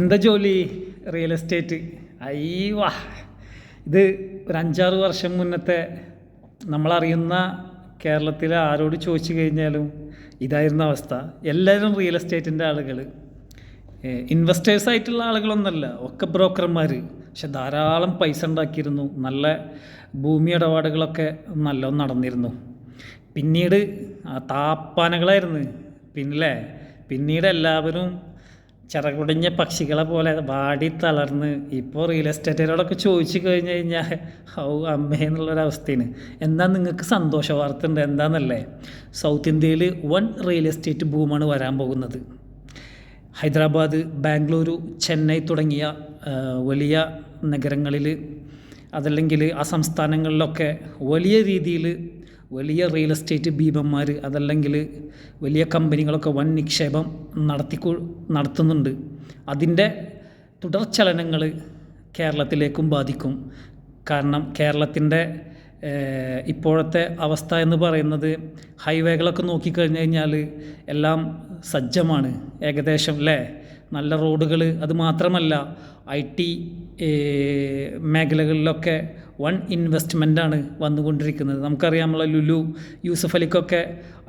എന്താ ജോലി? Real estate അയ്യവാ ഇത് ഒരു അഞ്ചാറ് വർഷം മുന്നത്തെ നമ്മളറിയുന്ന കേരളത്തിലെ ആരോട് ചോദിച്ചു കഴിഞ്ഞാലും ഇതായിരുന്ന അവസ്ഥ. എല്ലാവരും റിയൽ എസ്റ്റേറ്റിന്റെ ആളുകൾ. ഇൻവെസ്റ്റേഴ്സ് ആയിട്ടുള്ള ആളുകളൊന്നല്ല ഒക്കെ ബ്രോക്കർമാർ പക്ഷെ ധാരാളം പൈസ ഉണ്ടാക്കിയിരുന്നു. നല്ല ഭൂമി ഇടപാടുകളൊക്കെ നല്ലോണം നടന്നിരുന്നു. പിന്നീട് താപ്പാനകളായിരുന്നു. പിന്നില്ലേ? പിന്നീട് എല്ലാവരും ചിറകുടിഞ്ഞ പക്ഷികളെ പോലെ വാടി തളർന്ന് ഇപ്പോൾ റിയൽ എസ്റ്റേറ്റുകാരോടൊക്കെ ചോദിച്ചു കഴിഞ്ഞ് കഴിഞ്ഞാൽ ഹൗ അമ്മേ എന്നുള്ളൊരവസ്ഥയാണ്. എന്താ നിങ്ങൾക്ക് സന്തോഷ വാർത്ത ഉണ്ട്? എന്താണെന്നല്ലേ സൗത്ത് ഇന്ത്യയിൽ വൺ റിയൽ എസ്റ്റേറ്റ് ബൂമാണ് വരാൻ പോകുന്നത്. ഹൈദരാബാദ് ബാംഗ്ലൂരു ചെന്നൈ തുടങ്ങിയ വലിയ നഗരങ്ങളിൽ അതല്ലെങ്കിൽ ആ സംസ്ഥാനങ്ങളിലൊക്കെ വലിയ രീതിയിൽ വലിയ റിയൽ എസ്റ്റേറ്റ് ഭീമന്മാർ അതല്ലെങ്കിൽ വലിയ കമ്പനികളൊക്കെ വൻ നിക്ഷേപം നടത്തി നടത്തുന്നുണ്ട്. അതിന്റെ തുടർചലനങ്ങൾ കേരളത്തിലേക്കും ബാധിക്കും. കാരണം കേരളത്തിന്റെ ഇപ്പോഴത്തെ അവസ്ഥ എന്ന് പറയുന്നത് ഹൈവേകളൊക്കെ നോക്കിക്കഴിഞ്ഞ് കഴിഞ്ഞാൽ എല്ലാം സജ്ജമാണ്. ഏകദേശം അല്ലേ? നല്ല റോഡുകൾ അത് മാത്രമല്ല ഐ ടി മേഖലകളിലൊക്കെ വൺ ഇൻവെസ്റ്റ്മെന്റാണ് വന്നുകൊണ്ടിരിക്കുന്നത്. നമുക്കറിയാമുള്ള ലുലു യൂസഫ് അലിക്കൊക്കെ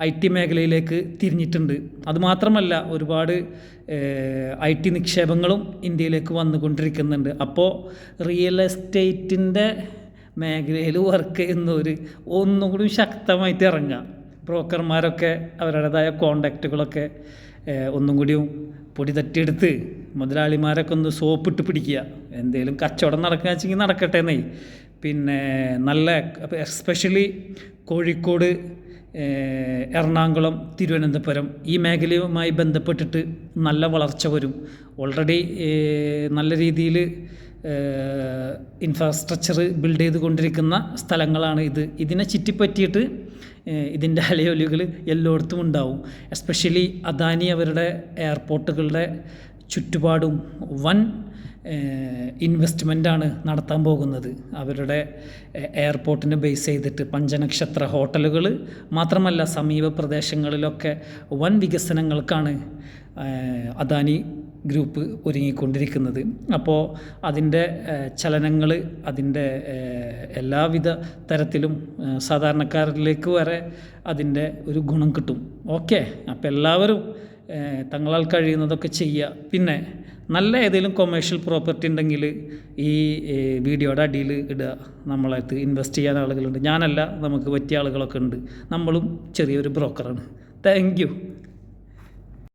ഐ ടി മേഖലയിലേക്ക് തിരിഞ്ഞിട്ടുണ്ട്. അതുമാത്രമല്ല ഒരുപാട് ഐ ടി നിക്ഷേപങ്ങളും ഇന്ത്യയിലേക്ക് വന്നുകൊണ്ടിരിക്കുന്നുണ്ട്. അപ്പോൾ റിയൽ എസ്റ്റേറ്റിന്റെ മേഖലയിൽ വർക്ക് ചെയ്യുന്നവർ ഒന്നും കൂടി ശക്തമായിട്ട് ഇറങ്ങുക. ബ്രോക്കർമാരൊക്കെ അവരുടേതായ കോണ്ടാക്റ്റുകളൊക്കെ ഒന്നും കൂടിയും പൊടി തട്ടിയെടുത്ത് മുതലാളിമാരൊക്കെ ഒന്ന് സോപ്പിട്ട് പിടിക്കുക. എന്തെങ്കിലും കച്ചവടം നടക്കുക വെച്ചെങ്കിൽ നടക്കട്ടെ എന്നേ. പിന്നെ നല്ല എസ്പെഷ്യലി കോഴിക്കോട് എറണാകുളം തിരുവനന്തപുരം ഈ മേഖലയുമായി ബന്ധപ്പെട്ടിട്ട് നല്ല വളർച്ച വരും. ഓൾറെഡി നല്ല രീതിയിൽ ഇൻഫ്രാസ്ട്രക്ചർ ബിൽഡ് ചെയ്തുകൊണ്ടിരിക്കുന്ന സ്ഥലങ്ങളാണ് ഇത്. ഇതിനെ ചുറ്റിപ്പറ്റിയിട്ട് ഇതിന്റെ അലയൊലികൾ എല്ലായിടത്തും ഉണ്ടാവും. എസ്പെഷ്യലി അദാനി അവരുടെ എയർപോർട്ടുകളുടെ ചുറ്റുപാടും വൻ ഇൻവെസ്റ്റ്മെന്റാണ് നടത്താൻ പോകുന്നത്. അവരുടെ എയർപോർട്ടിനെ ബേസ് ചെയ്തിട്ട് പഞ്ചനക്ഷത്ര ഹോട്ടലുകൾ മാത്രമല്ല സമീപ പ്രദേശങ്ങളിലൊക്കെ വൻ വികസനങ്ങൾക്കാണ് അദാനി ഗ്രൂപ്പ് ഒരുങ്ങിക്കൊണ്ടിരിക്കുന്നത്. അപ്പോൾ അതിന്റെ ചലനങ്ങൾ അതിന്റെ എല്ലാവിധ തരത്തിലും സാധാരണക്കാരിലേക്ക് വരെ അതിന്റെ ഒരു ഗുണം കിട്ടും. ഓക്കെ? അപ്പോൾ എല്ലാവരും തങ്ങളാൽ കഴിയുന്നതൊക്കെ ചെയ്യുക. പിന്നെ നല്ല ഏതെങ്കിലും കൊമേഴ്ഷ്യൽ പ്രോപ്പർട്ടി ഉണ്ടെങ്കിൽ ഈ വീഡിയോയുടെ അടിയിൽ ഇടുക. നമ്മളായിട്ട് ഇൻവെസ്റ്റ് ചെയ്യാൻ ആളുകളുണ്ട്. ഞാനല്ല നമുക്ക് പറ്റിയ ആളുകളൊക്കെ ഉണ്ട്. നമ്മളും ചെറിയൊരു ബ്രോക്കറാണ് താങ്ക്